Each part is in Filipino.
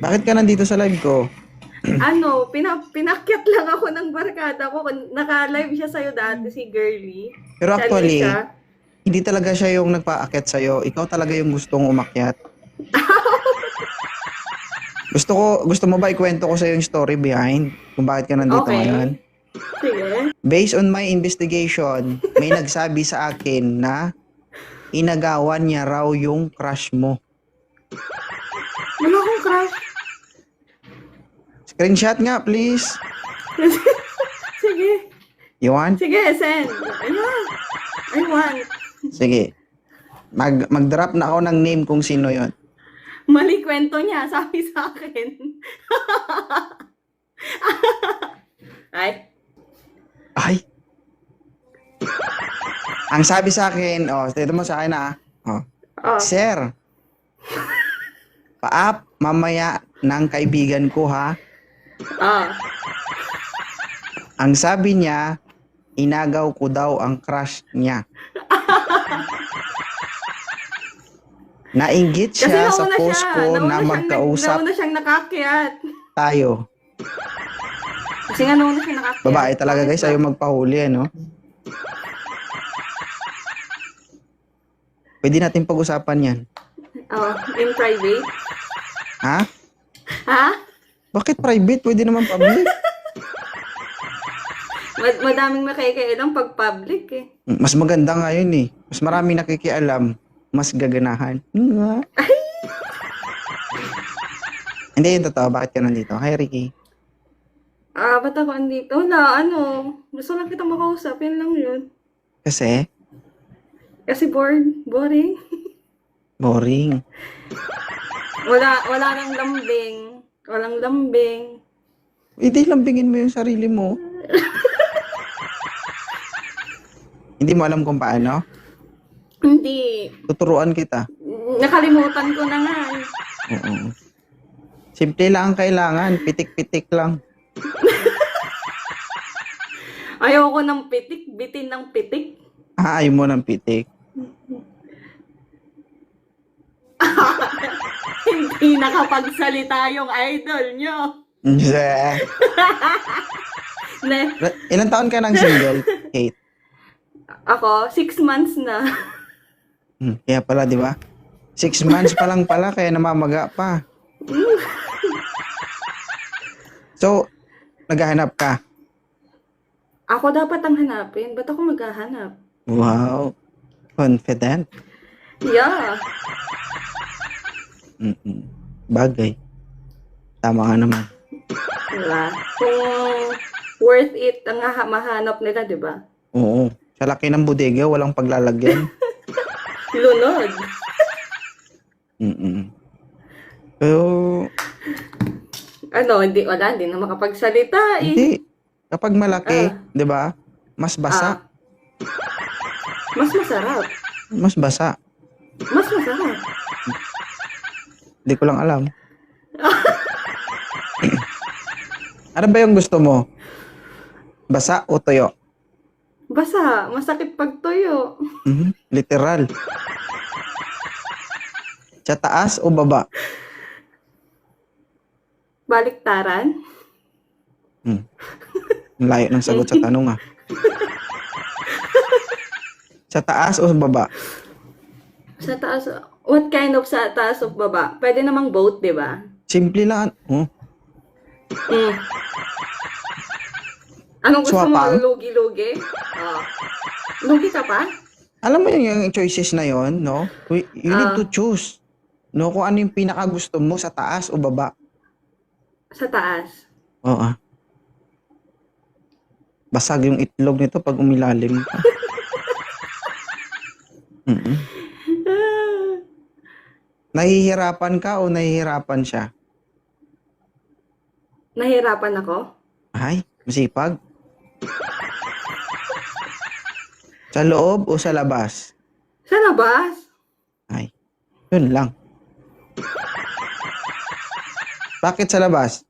Bakit ka nandito sa live ko? ano, pina, pinakyat lang ako ng barkada ko. Naka-live siya sa'yo dati, si Girly. Pero actually, Alicia. hindi talaga siya yung nagpaakyat sa'yo. Ikaw talaga yung gustong umakyat. gusto ko, gusto mo ba ikwento ko sa'yo yung story behind kung bakit ka nandito Okay. ngayon? Sige. Based on my investigation, may nagsabi sa akin na inagawan niya raw yung crush mo. Wala akong crush. Screenshot nga, please. Sige. You want? Sige, send. Ayan. I want. Sige. Mag, mag-drop na ako ng name kung sino yon. Mali kwento niya, sabi sa akin. Ay, Ay. Ang sabi sa akin, oh, dito mo sa akin ah. Oh. oh. Sir, paap, mamaya ng kaibigan ko ha. Oh. Ang sabi niya, inagaw ko daw ang crush niya. Nainggit Kasi siya sa nauna post siya. ko Nauna na siyang magkausap Nag, nauna siyang nakakyat. tayo. Kasi nga nauna siyang nakakyat. Babae talaga guys, ayaw magpahuli ano. Pwede natin pag-usapan yan. Oh, in private. Ha? Ha? Bakit private? Pwede naman public. Mad- madaming makikialam pag public eh. Mas maganda nga yun eh. Mas marami nakikialam, mas gaganahan. Nga. Hindi yun totoo. Bakit ka nandito? Hi, Ricky. Ah, ba't ako andito? Wala, ano. Gusto lang kita makausap. Yan lang yun. Kasi, Kasi bored. Boring. boring. Wala, wala nang lambing. Walang lambing. Hindi lambingin mo yung sarili mo. Hindi mo alam kung paano? Hindi. Tuturuan kita. Nakalimutan ko na nga. Oo. Simple lang ang kailangan. Pitik-pitik lang. Ayoko ng pitik. Bitin ng pitik. Ah, ayaw mo ng pitik. Hindi nakapagsalita yung idol nyo. Yeah. Ne, Ilan taon ka nang single, Kate? ako, six months na. Hmm, kaya pala, di ba? Six months pa lang pala, kaya namamaga pa. So, naghahanap ka. Ako dapat ang hanapin. Ba't ako maghahanap? Wow. Confident. Yeah. Mm-mm. Bagay. Tama nga naman. Diba? Kung worth it ang ha- mahanap nila, di ba? Oo. Sa laki ng bodega, walang paglalagyan. Lunod. Mm-mm. Pero, Ano, hindi, wala, hindi na makapagsalita eh. hindi. Kapag malaki, Ah. di ba? Mas basa. Ah. Mas masarap. Mas basa. Mas masarap. Hindi ko lang alam. ano ba yung gusto mo? Basa o tuyo? Basa, masakit pag tuyo. Mhm, Literal. Sa taas o baba? Baliktaran. Hmm. Layo ng sagot sa tanong ah. Sa taas o baba? Sa taas, what kind of sa taas of baba? Pwede namang boat, di ba? Simple lang. Oh. Mm. Anong gusto Swapang? mo? Lugi-lugi? Oh. Lugi ka pa? Alam mo yung, yung choices na yon, no? You need Ah. to choose. No, kung ano yung pinaka gusto mo sa taas o baba. Sa taas. Oo. ah. Basag yung itlog nito pag umilalim ka. Ah. Nahihirapan ka o nahihirapan siya? Nahirapan ako? Ay, masipag. Sa loob o sa labas? Sa labas? Ay, yun lang. Bakit sa labas?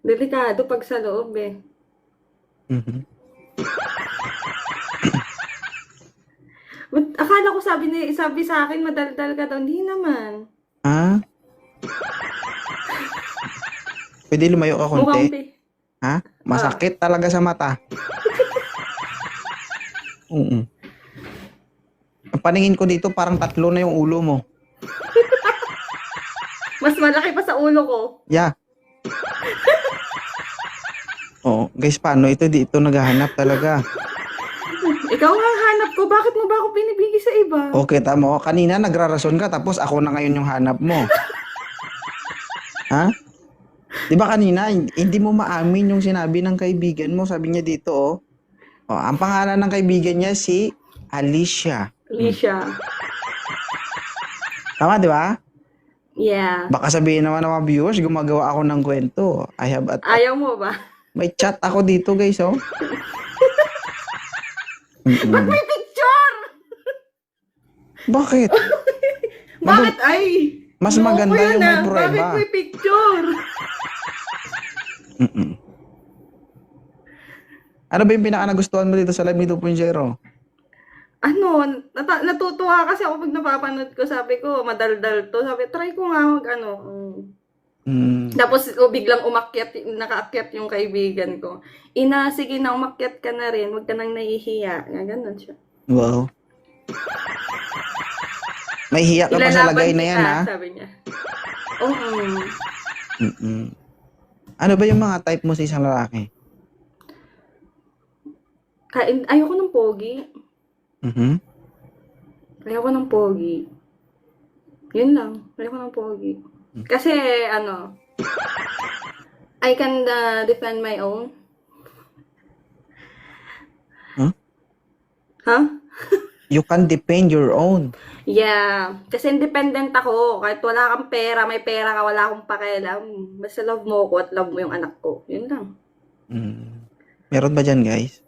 Delikado pag sa loob eh. Mhm. Akala ko sabi, ni, sabi sa akin, madaldal ka daw. Hindi naman. Ah? Pwede lumayo ka Mukhang konti. pi- Ha? Masakit talaga sa mata. Oo. Ang paningin ko dito, parang tatlo na yung ulo mo. Mas malaki pa sa ulo ko. Yeah. Oo. Guys, paano ito? Di ito naghahanap talaga. Ikaw nga hanap ko. Bakit mo ba ako pinibigay sa iba? Okay, tama. Kanina nagrarason ka, tapos ako na ngayon yung hanap mo. ha? Di ba kanina, hin- hindi mo maamin yung sinabi ng kaibigan mo. Sabi niya dito, oh. oh ang pangalan ng kaibigan niya si Alicia. Alicia. Tama, di ba? Yeah. Baka sabihin naman ng mga viewers, gumagawa ako ng kwento. I have at Ayaw mo ba? may chat ako dito, guys, oh. Mm-mm. May picture! Bakit? Bakit? Ay! Mas Loko maganda yung may ah. prueba. Bakit may picture? Mm-mm. Ano ba yung pinaka nagustuhan mo dito sa Live ni 2.0? Ano, nata- natutuwa kasi ako pag napapanood ko, sabi ko, madaldal to. Sabi, try ko nga mag ano. mm. Mm. Tapos o, biglang umakyat, nakaakyat yung kaibigan ko. Ina, sige na, umakyat ka na rin. Huwag ka nang nahihiya. Nga, ganun siya. Wow. May hiya ka pa sa lagay na yan, ha? sabi niya. Oo. Mm-mm. Ano ba yung mga type mo sa isang lalaki? Kain, ayoko ng pogi. Mhm. Ayoko ng pogi. Yun lang. Ayoko ng pogi. Kasi, ano, I can uh, defend my own. Huh? Huh? You can defend your own. Yeah. Kasi independent ako. Kahit wala kang pera, may pera ka, wala akong pakialam. Basta love mo ko at love mo yung anak ko. Yun lang. Mm. Meron ba dyan, guys?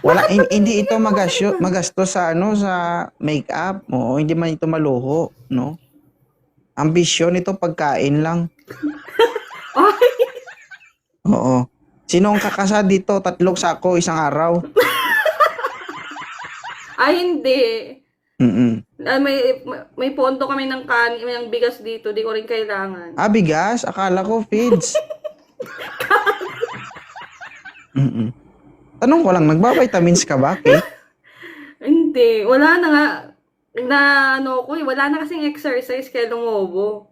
Wala, hin- hindi ito magasyo, magastos sa ano sa makeup. Oo, hindi man ito maluho, no? Ambisyon ito pagkain lang. Oo. Sino ang kakasa dito? Tatlong sako isang araw. Ay, hindi. Mm. Ah, may, may pondo kami ng kan, ng bigas dito. Di ko rin kailangan. Ah, bigas? Akala ko feeds. Mm. Tanong ko lang, nagba-vitamins ka ba, Kate? Hindi. Wala na nga. Na ano ko eh. Wala na kasing exercise kaya lumobo.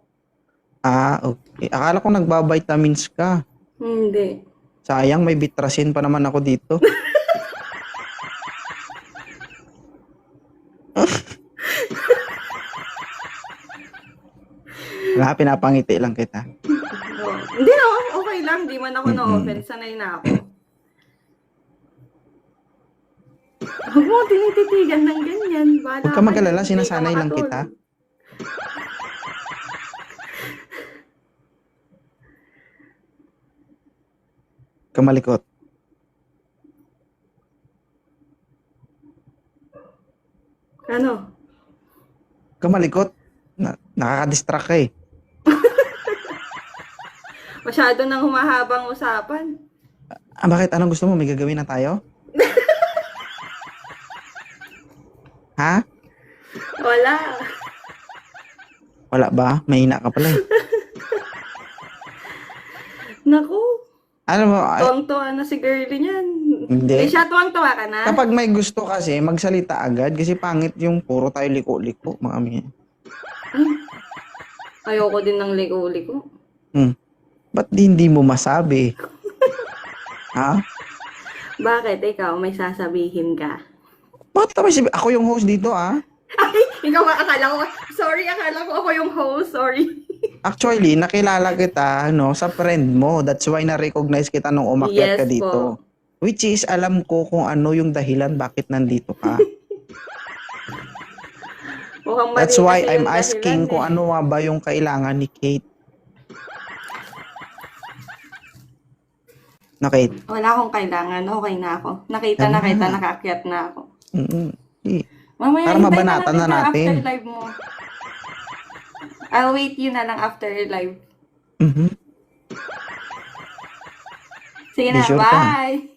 Ah, okay. Akala ko nagba-vitamins ka. Hindi. Sayang, may bitrasin pa naman ako dito. Wala, pinapangiti lang kita. Hindi na, okay lang. Di man ako na-offense. Sanay na ako. Huwag mo tinititigan ng ganyan. Bahala Huwag ka mag-alala, sinasanay lang kita. Kamalikot. Ano? Kamalikot. Na, nakaka-distract ka eh. Masyado nang humahabang usapan. Ah, bakit? Anong gusto mo? May gagawin na tayo? Ha? Wala. Wala ba? Mahina ka pala eh. Naku. Alam mo, ay- Tuwang-tuwa na si girlie niyan. Hindi. Hindi siya tuwang-tuwa ka na? kapag may gusto kasi, magsalita agad kasi pangit yung puro tayo liko-liko, mga amihan. Ayoko din ng liko-liko. Hmm. Ba't di hindi mo masabi? ha? Bakit ikaw may sasabihin ka? Bakit naman si... Ako yung host dito, ah. Ikaw nga, akala ko, sorry, akala ko ako yung host, sorry. Actually, nakilala kita, no, sa friend mo. That's why na-recognize kita nung umakyat Yes ka dito. po. Which is, alam ko kung ano yung dahilan bakit nandito ka. That's why I'm asking dahilan kung eh. ano nga ba yung kailangan ni Kate. Na Kate? Wala akong kailangan, okay na ako. Nakita na Tama. kita, nakaakyat na ako. Mm-mm. Eh, Mamaya, Para mabanatan na natin. After live mo. I'll wait you na lang after live. mhm. Sige na, sure ka. bye!